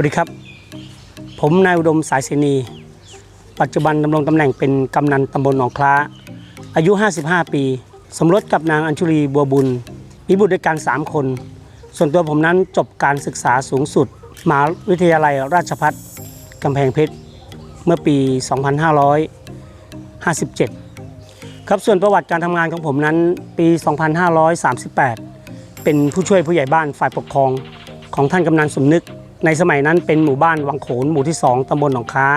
วัสดีครับ ผมนายอุดมสายเสนี ปัจจุบันดำรงตำแหน่งเป็นกำนันตำบลหนองคล้า อายุ 55 ปี สมรสกับนางอัญชุลีบัวบุญ มีบุตรด้วยกัน 3 คน ส่วนตัวผมนั้นจบการศึกษาสูงสุดมหาวิทยาลัยราชภัฏกำแพงเพชร เมื่อปี 2557 ครับส่วนประวัติการทำงานของผมนั้นปี 2538 เป็นผู้ช่วยผู้ใหญ่บ้านฝ่ายปกครองของท่านกำนันสมนึก ในสมัยนั้นเป็นหมู่บ้านวังโขนหมู่ที่ 2ตำบลหนองค้า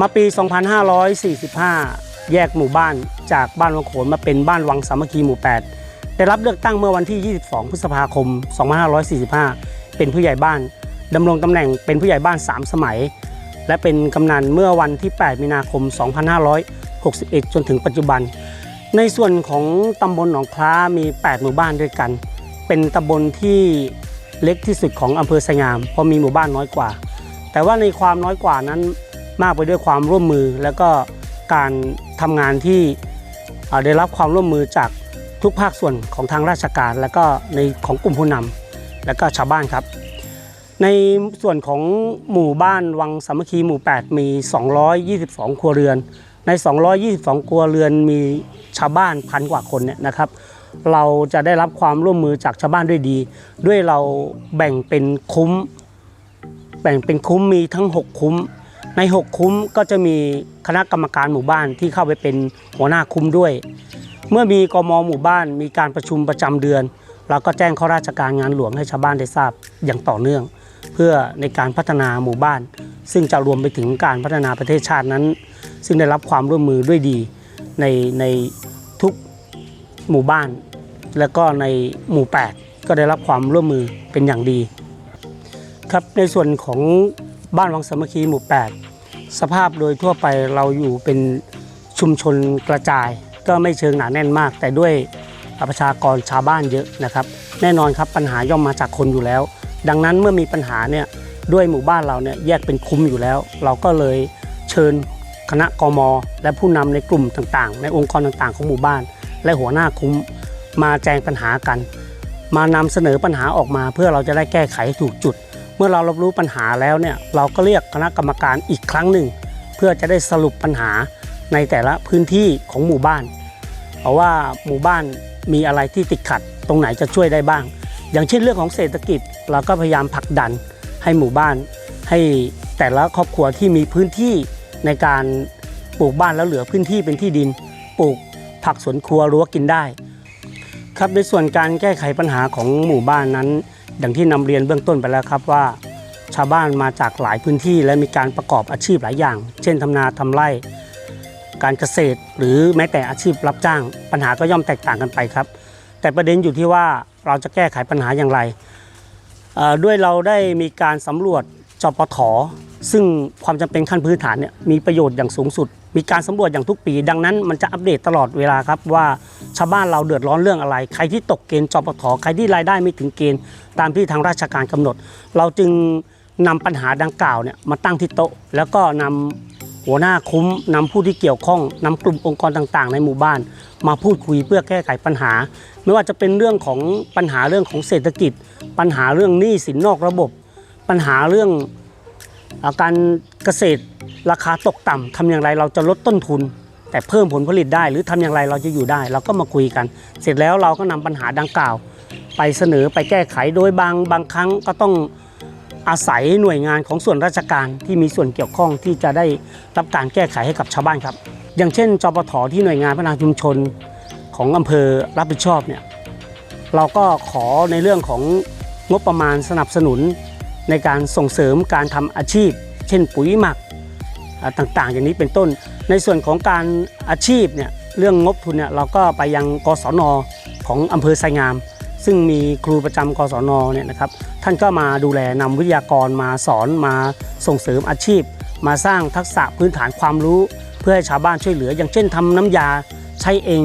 มาปี 2545 แยกหมู่บ้านจากบ้านวังโขนมาเป็นบ้านวังสามัคคีหมู่ 8 ได้รับเลือกตั้งเมื่อวันที่ 22 พฤษภาคม 2545 เป็นผู้ใหญ่บ้านดำรงตำแหน่งเป็นผู้ใหญ่บ้าน 3 สมัย และเป็นกำนันเมื่อวันที่ 8 มีนาคม 2561 จนถึงปัจจุบัน ในส่วนของตำบลหนองคล้ามี 8 หมู่บ้านด้วยกัน เป็นตำบลที่ เล็กที่สุดของอำเภอไสงามเพราะมีหมู่บ้านน้อยกว่า แต่ว่าในความน้อยกว่านั้นมากไปด้วยความร่วมมือ แล้วก็การทำงานที่ได้รับความร่วมมือจากทุกภาคส่วนของทางราชการ และก็ในของกลุ่มผู้นำและก็ชาวบ้านครับ ในส่วนของหมู่บ้านวังสามัคคีหมู่ 8 มี 222 ครัวเรือน ใน 222 ครัวเรือนมีชาวบ้านพันกว่าคนเนี่ยนะครับ เราจะได้รับความร่วมมือจากชาวบ้านด้วยดี ด้วยเราแบ่งเป็นคุ้ม แบ่งเป็นคุ้มมีทั้ง 6 คุ้ม ใน 6 คุ้มก็จะมีคณะกรรมการหมู่บ้านที่เข้าไปเป็นหัวหน้าคุ้มด้วย เมื่อมีกมหมู่บ้านมีการประชุมประจำเดือน เราก็แจ้งข้อราชการงานหลวงให้ชาวบ้านได้ทราบอย่างต่อเนื่อง เพื่อในการพัฒนาหมู่บ้าน ซึ่งจะรวมไปถึงการพัฒนาประเทศชาตินั้น ซึ่งได้รับความร่วมมือด้วยดีในในทุกหมู่บ้าน และก็ในหมู่ 8 ก็ได้รับความร่วมมือเป็นอย่างดี ครับในส่วนของบ้านวังสามัคคีหมู่ 8 สภาพโดยทั่วไปเราอยู่เป็นชุมชนกระจาย ก็ไม่เชิงหนาแน่นมาก แต่ด้วยประชากรชาวบ้านเยอะนะครับ แน่นอนครับปัญหาย่อมมาจากคนอยู่แล้ว ดังนั้นเมื่อมีปัญหาเนี่ยด้วยหมู่บ้านเราเนี่ยแยกเป็นคุ้มอยู่แล้ว เราก็เลยเชิญคณะกม และผู้นำในกลุ่มต่างๆ ในองค์กรต่างๆ ของหมู่บ้าน และหัวหน้าคุ้ม มาแจงปัญหากัน มานำเสนอปัญหาออกมาเพื่อเราจะได้แก้ไขถูกจุด เมื่อเรารับรู้ปัญหาแล้วเนี่ยเราก็เรียกคณะกรรมการอีกครั้งหนึ่ง เพื่อจะได้สรุปปัญหาในแต่ละพื้นที่ของหมู่บ้าน เพราะว่าหมู่บ้านมีอะไรที่ติดขัด ตรงไหนจะช่วยได้บ้าง อย่างเช่นเรื่องของเศรษฐกิจ เราก็พยายามผลักดันให้หมู่บ้าน ให้แต่ละครอบครัวที่มีพื้นที่ในการปลูกบ้านแล้วเหลือพื้นที่เป็นที่ดิน ปลูกผักสวนครัวรั้วกินได้ ครับในส่วนการแก้ไขปัญหาของหมู่บ้านนั้น อย่างที่นำเรียนเบื้องต้นไปแล้วครับว่า ชาวบ้านมาจากหลายพื้นที่ และมีการประกอบอาชีพหลายอย่าง เช่นทำนาทำไร่ การเกษตร หรือแม้แต่อาชีพรับจ้าง ปัญหาก็ย่อมแตกต่างกันไปครับ แต่ประเด็นอยู่ที่ว่าเราจะแก้ไขปัญหาอย่างไร ด้วยเราได้มีการสำรวจจปท ซึ่งความจำเป็นขั้นพื้นฐานเนี่ยมีประโยชน์อย่างสูงสุด มีการสำรวจอย่างทุกปี ดังนั้นมันจะอัปเดตตลอดเวลาครับว่าชาวบ้านเราเดือดร้อนเรื่องอะไร ใครที่ตกเกณฑ์จปทใครที่รายได้ไม่ถึงเกณฑ์ตามที่ทางราชการกำหนด เราจึงนำปัญหาดังกล่าวเนี่ยมาตั้งที่โต๊ะ แล้วก็นำหัวหน้าคุ้มนำผู้ที่เกี่ยวข้องนำกลุ่มองค์กรต่างๆ ในหมู่บ้าน มาพูดคุยเพื่อแก้ไขปัญหา ไม่ว่าจะเป็นเรื่องของปัญหาเรื่องของเศรษฐกิจ ปัญหาเรื่องหนี้สินนอกระบบ ปัญหาเรื่อง การเกษตรราคาตกต่ำทำอย่างไรเราจะลดต้นทุน แต่เพิ่มผลผลิตได้ หรือทำอย่างไรเราจะอยู่ได้ เราก็มาคุยกัน เสร็จแล้วเราก็นำปัญหาดังกล่าว ไปเสนอไปแก้ไขโดยบางบางครั้งก็ต้องอาศัยหน่วยงานของส่วนราชการที่มีส่วนเกี่ยวข้องที่จะได้รับการแก้ไขให้กับชาวบ้านครับ อย่างเช่นจปทที่หน่วยงานพัฒนาชุมชนของอำเภอรับผิดชอบเนี่ยเราก็ขอในเรื่องของงบประมาณสนับสนุน ในการส่งเสริมการทำอาชีพ เช่นปุ๋ยหมักต่างๆ อย่างนี้เป็นต้น ในส่วนของการอาชีพเนี่ยเรื่องงบทุนเนี่ยเราก็ไปยังกศนของอำเภอไซงาม ซึ่งมีครูประจำกศนเนี่ยนะครับท่านก็มาดูแลนำวิทยากรมาสอนมาส่งเสริมอาชีพ มาสร้างทักษะพื้นฐานความรู้ เพื่อให้ชาวบ้านช่วยเหลือ อย่างเช่นทำน้ำยาใช้เอง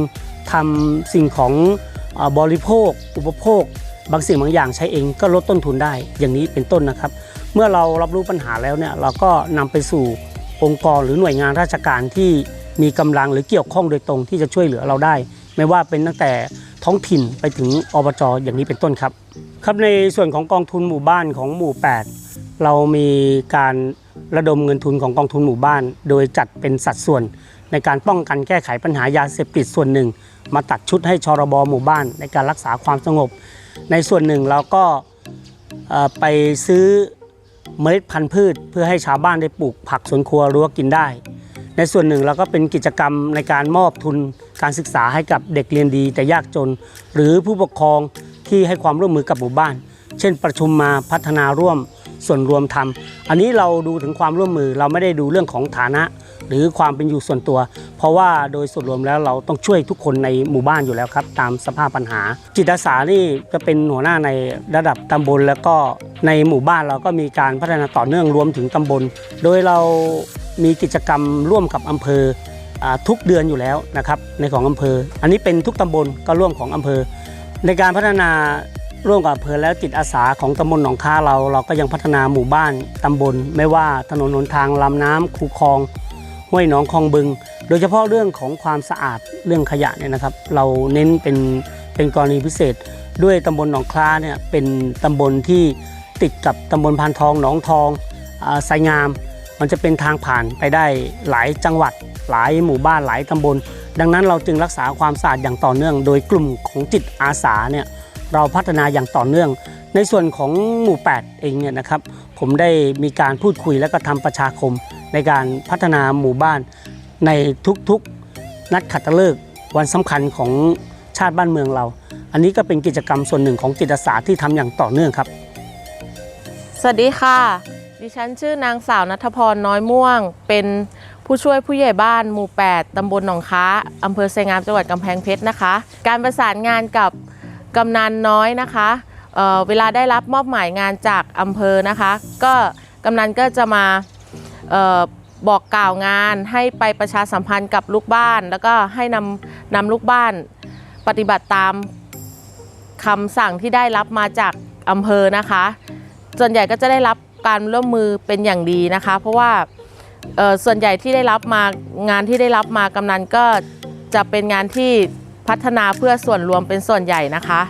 ทำสิ่งของอบริโภค อุปโภค บางสิ่งบางอย่างใช้เองก็ลดต้นทุนได้อย่างนี้เป็นต้นนะครับ เมื่อเรารับรู้ปัญหาแล้วเนี่ยเราก็นำไปสู่องค์กรหรือหน่วยงานราชการที่มีกำลังหรือเกี่ยวข้องโดยตรงที่จะช่วยเหลือเราได้ ไม่ว่าเป็นตั้งแต่ท้องถิ่นไปถึงอบจอย่างนี้เป็นต้นครับ ครับในส่วนของกองทุนหมู่บ้านของหมู่ 8 เรามีการระดมเงินทุนของกองทุนหมู่บ้าน โดยจัดเป็นสัดส่วน ในการป้องกันแก้ไขปัญหายาเสพติดส่วนหนึ่ง มาตัดชุดให้ชรบหมู่บ้าน ในการรักษาความสงบ ในส่วนหนึ่งเราก็ไปซื้อเมล็ดพันธุ์พืช เพื่อให้ชาวบ้านได้ปลูกผักสวนครัวรั้วกินได้ ในส่วนหนึ่งเราก็เป็นกิจกรรมในการมอบทุนการศึกษาให้กับเด็กเรียนดีแต่ยากจน หรือผู้ปกครองที่ให้ความร่วมมือกับหมู่บ้าน เช่น ประชุมมาพัฒนาร่วม ส่วนรวมทำอันนี้เราดูถึงความร่วมมือเราไม่ได้ดูเรื่องของฐานะ หรือความเป็นอยู่ส่วนตัว เพราะว่าโดยส่วนรวมแล้วเราต้องช่วยทุกคนในหมู่บ้านอยู่แล้วครับ ตามสภาพปัญหา จิตอาสานี่จะเป็นหัวหน้าในระดับตำบล แล้วก็ในหมู่บ้านเราก็มีการพัฒนาต่อเนื่องรวมถึงตำบล โดยเรามีกิจกรรมร่วมกับอำเภอทุกเดือนอยู่แล้วนะครับในของอำเภอ อันนี้เป็นทุกตำบลก็ร่วมของอำเภอ ในการพัฒนา ร่วมกับอำเภอแล้วจิตอาสาของตำบลหนองค้าเรา เราก็ยังพัฒนาหมู่บ้านตำบล ไม่ว่าถนนหนทางลำน้ำคูคลอง ห้วยหนองคลองบึง โดยเฉพาะเรื่องของความสะอาดเรื่องขยะเนี่ยนะครับ เราเน้นเป็นเป็นกรณีพิเศษ ด้วยตำบลหนองคล้าเนี่ยเป็นตำบลที่ติดกับตำบลพานทองหนองทองอาไซงาม มันจะเป็นทางผ่านไปได้หลายจังหวัด หลายหมู่บ้านหลายตำบล ดังนั้นเราจึงรักษาความสะอาดอย่างต่อเนื่อง โดยกลุ่มของจิตอาสาเนี่ย เราพัฒนาอย่างต่อเนื่อง ในส่วนของหมู่ 8 เองเนี่ยนะครับ ผมได้มีการพูดคุยและก็ทำประชาคมในการพัฒนาหมู่บ้านในทุกๆนัดขัตฤกษ์วันสำคัญของชาติบ้านเมืองเรา อันนี้ก็เป็นกิจกรรมส่วนหนึ่งของจิตอาสาที่ทำอย่างต่อเนื่องครับ สวัสดีค่ะ ดิฉันชื่อนางสาวนัทพรน้อยม่วง เป็นผู้ช่วยผู้ใหญ่บ้านหมู่ 8 ตำบลหนองค้า อำเภอไซงาม จังหวัดกำแพงเพชรนะคะ การประสานงานกับ กำนันน้อยนะคะเเวลาได้รับมอบหมายงานจากอำเภอนะคะ ก็กำนันก็จะมาออบอกกล่าวงานให้ไปประชาสัมพันธ์กับลูกบ้าน แล้วก็ให้นำนำลูกบ้านปฏิบัติตามคำสั่งที่ได้รับมาจากอำเภอนะคะ ส่วนใหญ่ก็จะได้รับการร่วมมือเป็นอย่างดีนะคะ เพราะว่าส่วนใหญ่ที่ได้รับมางานที่ได้รับมากำนันก็จะเป็นงานที่ พัฒนาเพื่อส่วนรวมเป็นส่วนใหญ่นะคะ